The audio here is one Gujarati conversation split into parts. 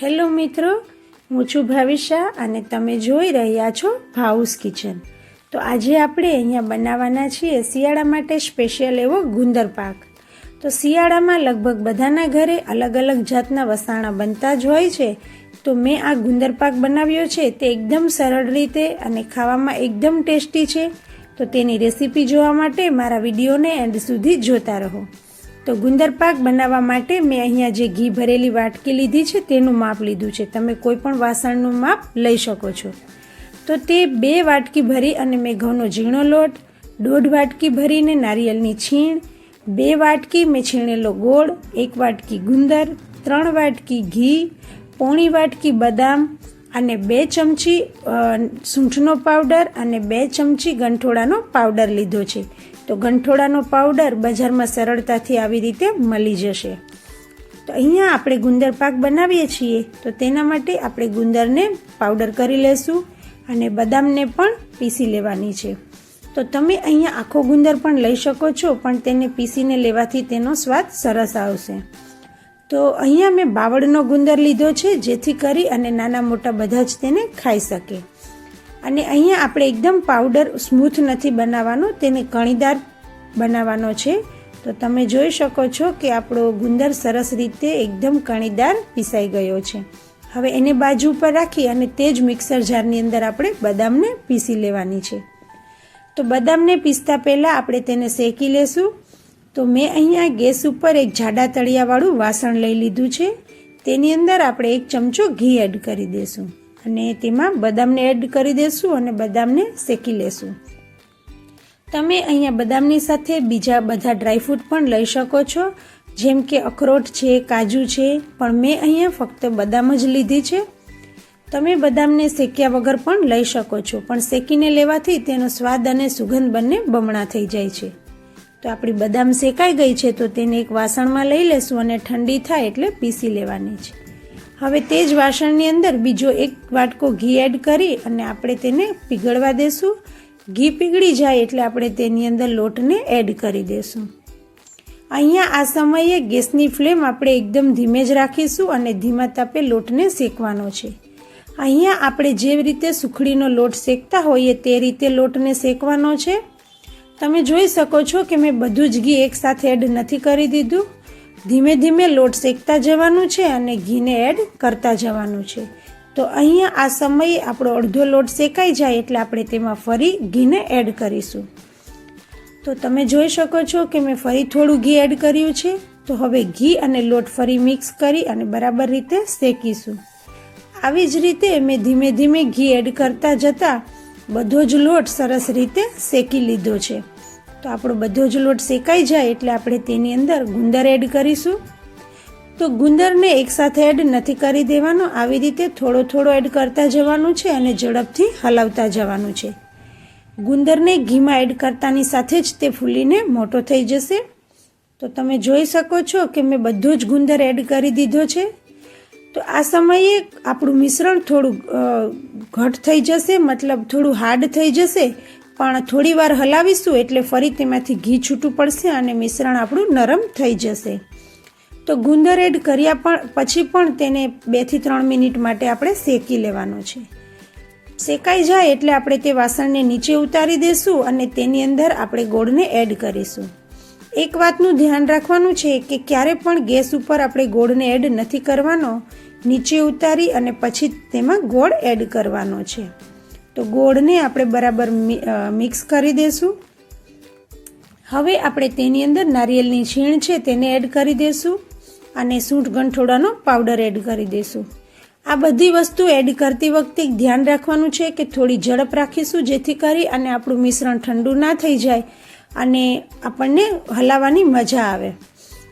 હેલો મિત્રો, હું છું ભાવિશા અને તમે જોઈ રહ્યા છો ભાઉસ કિચન. તો આજે આપણે અહીંયા બનાવવાના છીએ શિયાળા માટે સ્પેશિયલ એવો ગુંદર પાક. તો શિયાળામાં લગભગ બધાના ઘરે અલગ અલગ જાતના વસાણા બનતા જ હોય છે. તો મેં આ ગુંદર પાક બનાવ્યો છે, તે એકદમ સરળ રીતે અને ખાવામાં એકદમ ટેસ્ટી છે. તો તેની રેસીપી જોવા માટે મારા વિડીયોને એન્ડ સુધી જોતા રહો. તો ગુંદર પાક બનાવવા માટે મેં અહીંયા જે ઘી ભરેલી વાટકી લીધી છે, તેનું માપ લીધું છે. તમે કોઈ પણ વાસણનું માપ લઈ શકો છો. તો તે બે વાટકી ભરી અને મેં ઘઉંનો ઝીણો લોટ, દોઢ વાટકી ભરીને નારિયેળની છીણ, બે વાટકી મેં છીણેલો ગોળ, એક વાટકી ગુંદર, ત્રણ વાટકી ઘી, પોણી વાટકી બદામ અને બે ચમચી સૂંઠનો પાવડર અને બે ચમચી ગંઠોળાનો પાવડર લીધો છે. તો ગંઠોડાનો પાવડર બજારમાં સરળતાથી આવી રીતે મળી જશે. તો અહીંયા આપણે ગુંદર પાક બનાવીએ છીએ. તો તેના માટે આપણે ગુંદરને પાવડર કરી લેશું અને બદામને પણ પીસી લેવાની છે. તો તમે અહીંયા આખો ગુંદર પણ લઈ શકો છો, પણ તેને પીસીને લેવાથી તેનો સ્વાદ સરસ આવશે. તો અહીંયા મેં બાવળનો ગુંદર લીધો છે, જેથી કરી અને નાના મોટા બધા જ તેને ખાઈ શકે. અને અહીંયા આપણે એકદમ પાવડર સ્મૂથ નથી બનાવવાનો, તેને કણીદાર બનાવવાનો છે. તો તમે જોઈ શકો છો કે આપણો ગુંદર સરસ રીતે એકદમ કણીદાર પીસાઈ ગયો છે. હવે એને બાજુ પર રાખી અને તે જ મિક્સર જારની અંદર આપણે બદામને પીસી લેવાની છે. તો બદામને પીસતા પહેલાં આપણે તેને શેકી લેશું. તો મેં અહીંયા ગેસ ઉપર એક જાડા તળિયાવાળું વાસણ લઈ લીધું છે. તેની અંદર આપણે એક ચમચો ઘી એડ કરી દઈશું અને તેમાં બદામને એડ કરી દઈશું અને બદામને શેકી લેશું. તમે અહીંયા બદામની સાથે બીજા બધા ડ્રાયફ્રૂટ પણ લઈ શકો છો. જેમ કે અખરોટ છે, કાજુ છે, પણ મેં અહીંયા ફક્ત બદામ જ લીધી છે. તમે બદામને શેક્યા વગર પણ લઈ શકો છો, પણ શેકીને લેવાથી તેનો સ્વાદ અને સુગંધ બંને બમણા થઈ જાય છે. તો આપણી બદામ શેકાઈ ગઈ છે, તો તેને એક વાસણમાં લઈ લેશું અને ઠંડી થાય એટલે પીસી લેવાની છે. હવે તે જ વાસણની અંદર બીજો એક વાટકો ઘી એડ કરી અને આપણે તેને પીગળવા દેશું. ઘી પીગળી જાય એટલે આપણે તેની અંદર લોટને એડ કરી દેશું. અહીંયા આ સમયે ગેસની ફ્લેમ આપણે એકદમ ધીમે જ રાખીશું અને ધીમા તાપે લોટને શેકવાનો છે. અહીંયા આપણે જે રીતે સુખડીનો લોટ શેકતા હોઈએ તે રીતે લોટને શેકવાનો છે. તમે જોઈ શકો છો કે મેં બધું જ ઘી એકસાથે એડ નથી કરી દીધું. ધીમે ધીમે લોટ શેકતા જવાનું છે અને ઘીને એડ કરતા જવાનું છે. તો અહીંયા આ સમયે આપણો અડધો લોટ શેકાઈ જાય એટલે આપણે તેમાં ફરી ઘીને એડ કરીશું. તો તમે જોઈ શકો છો કે મેં ફરી થોડું ઘી એડ કર્યું છે. તો હવે ઘી અને લોટ ફરી મિક્સ કરી અને બરાબર રીતે શેકીશું. આવી જ રીતે મેં ધીમે ધીમે ઘી એડ કરતા જતાં બધો જ લોટ સરસ રીતે શેકી લીધો છે. તો આપણો બધો જ લોટ શેકાઈ જાય એટલે આપણે તેની અંદર ગુંદર એડ કરીશું. તો ગુંદરને એકસાથે એડ નથી કરી દેવાનો. આવી રીતે થોડો થોડો એડ કરતા જવાનું છે અને ઝડપથી હલાવતા જવાનું છે. ગુંદરને ઘીમાં એડ કરતાની સાથે જ તે ફૂલીને મોટો થઈ જશે. તો તમે જોઈ શકો છો કે મેં બધો જ ગુંદર એડ કરી દીધો છે. તો આ સમયે આપણું મિશ્રણ થોડું ઘટ થઈ જશે, મતલબ થોડું હાર્ડ થઈ જશે. પણ થોડી વાર હલાવીશું એટલે ફરી તેમાંથી ઘી છૂટું પડશે અને મિશ્રણ આપણું નરમ થઈ જશે. તો ગુંદર એડ કર્યા પણ, પછી પણ તેને બેથી ત્રણ મિનિટ માટે આપણે શેકી લેવાનો છે. શેકાઈ જાય એટલે આપણે તે વાસણને નીચે ઉતારી દઈશું અને તેની અંદર આપણે ગોળને એડ કરીશું. એક વાતનું ધ્યાન રાખવાનું છે કે ક્યારે પણ ગેસ ઉપર આપણે ગોળને એડ નથી કરવાનો, નીચે ઉતારી અને પછી તેમાં ગોળ એડ કરવાનો છે. તો ગોળને આપણે બરાબર મિક્સ કરી દઈશું હવે આપણે તેની અંદર નારિયેળની છીણ છે તેને એડ કરી દઈશું અને સૂંઠ ગંઠોડાનો પાવડર એડ કરી દઈશું આ બધી વસ્તુ એડ કરતી વખતે ધ્યાન રાખવાનું છે કે થોડી ઝડપ રાખીશું જેથી કરી અને આપણું મિશ્રણ ઠંડુ ના થઈ જાય અને આપણને હલાવવાની મજા આવે.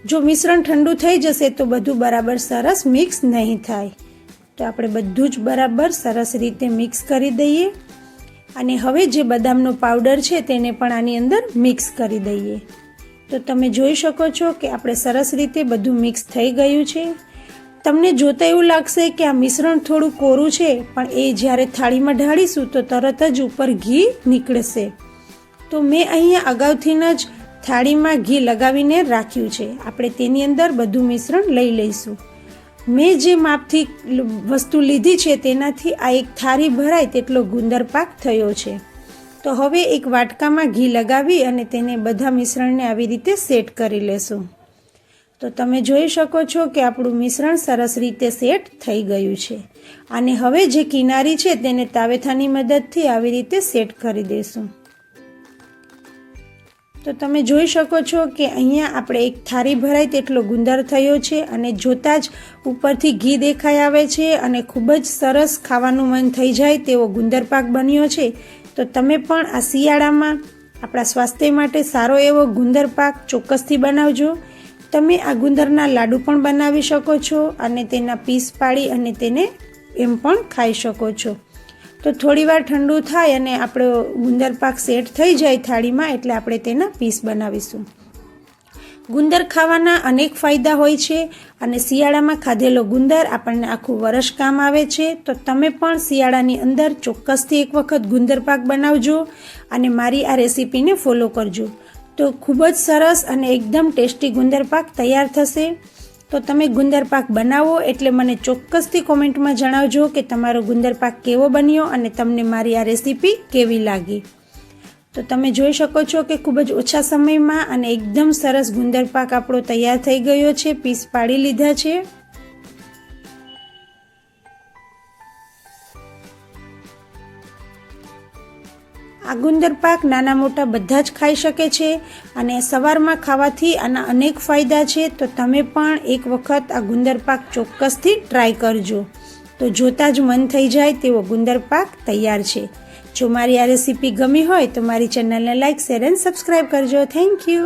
જો મિશ્રણ ઠંડુ થઈ જશે તો બધું બરાબર સરસ મિક્સ નહીં થાય. તો આપણે બધું જ બરાબર સરસ રીતે મિક્સ કરી દઈએ. અને હવે જે બદામનો પાવડર છે તેને પણ આની અંદર મિક્સ કરી દઈએ. તો તમે જોઈ શકો છો કે આપણે સરસ રીતે બધું મિક્સ થઈ ગયું છે. તમને જોતા એવું લાગશે કે આ મિશ્રણ થોડું કોરું છે, પણ એ જ્યારે થાળીમાં ઢાળીશું તો તરત જ ઉપર ઘી નીકળશે. તો મેં અહીંયા અગાઉથી જ થાળીમાં ઘી લગાવીને રાખ્યું છે. આપણે તેની અંદર બધું મિશ્રણ લઈ લઈશું. મેં જે માપથી વસ્તુ લીધી છે તેનાથી આ એક થાળી ભરાય તેટલો ગુંદર પાક થયો છે. તો હવે એક વાટકામાં ઘી લગાવી અને તેને બધા મિશ્રણને આવી રીતે સેટ કરી લેશું. તો તમે જોઈ શકો છો કે આપણું મિશ્રણ સરસ રીતે સેટ થઈ ગયું છે. અને હવે જે કિનારી છે તેને તાવેથાની મદદથી આવી રીતે સેટ કરી દઈશું તો તમે જોઈ શકો છો કે અહીંયા આપણે એક થાળી ભરાય તેટલો ગુંદર થયો છે અને જોતાં જ ઉપરથી ઘી દેખાઈ આવે છે અને ખૂબ જ સરસ ખાવાનું મન થઈ જાય તેવો ગુંદર પાક બન્યો છે. તો તમે પણ આ શિયાળામાં આપણા સ્વાસ્થ્ય માટે સારો એવો ગુંદર પાક ચોક્કસથી બનાવજો. તમે આ ગુંદરના લાડુ પણ બનાવી શકો છો અને તેના પીસ પાડી અને તેને એમ પણ ખાઈ શકો છો. તો થોડી વાર ઠંડુ થાય અને આપણો ગુંદર પાક સેટ થઈ જાય થાળીમાં, એટલે આપણે તેના પીસ બનાવીશું. ગુંદર ખાવાના અનેક ફાયદા હોય છે અને શિયાળામાં ખાધેલો ગુંદર આપણને આખું વરસ કામ આવે છે. તો તમે પણ શિયાળાની અંદર ચોક્કસથી એક વખત ગુંદર પાક બનાવજો અને મારી આ રેસીપીને ફોલો કરજો. તો ખૂબ જ સરસ અને એકદમ ટેસ્ટી ગુંદર પાક તૈયાર થશે. તો તમે ગુંદર પાક બનાવો એટલે મને ચોક્કસથી કોમેન્ટમાં જણાવજો કે તમારો ગુંદર પાક કેવો બન્યો અને તમને મારી આ રેસીપી કેવી લાગી. તો તમે જોઈ શકો છો કે ખૂબ જ ઓછા સમયમાં અને એકદમ સરસ ગુંદર પાક આપણો તૈયાર થઈ ગયો છે, પીસ પાડી લીધા છે. આ ગુંદર પાક નાના મોટા બધા જ ખાઈ શકે છે અને સવારમાં ખાવાથી આના અનેક ફાયદા છે. તો તમે પણ એક વખત આ ગુંદર પાક ચોક્કસથી ટ્રાય કરજો. તો જોતાં જ મન થઈ જાય તેવો ગુંદર પાક તૈયાર છે. જો મારી આ રેસીપી ગમી હોય તો મારી ચેનલને લાઇક શેર એન્ડ સબસ્ક્રાઈબ કરજો. Thank you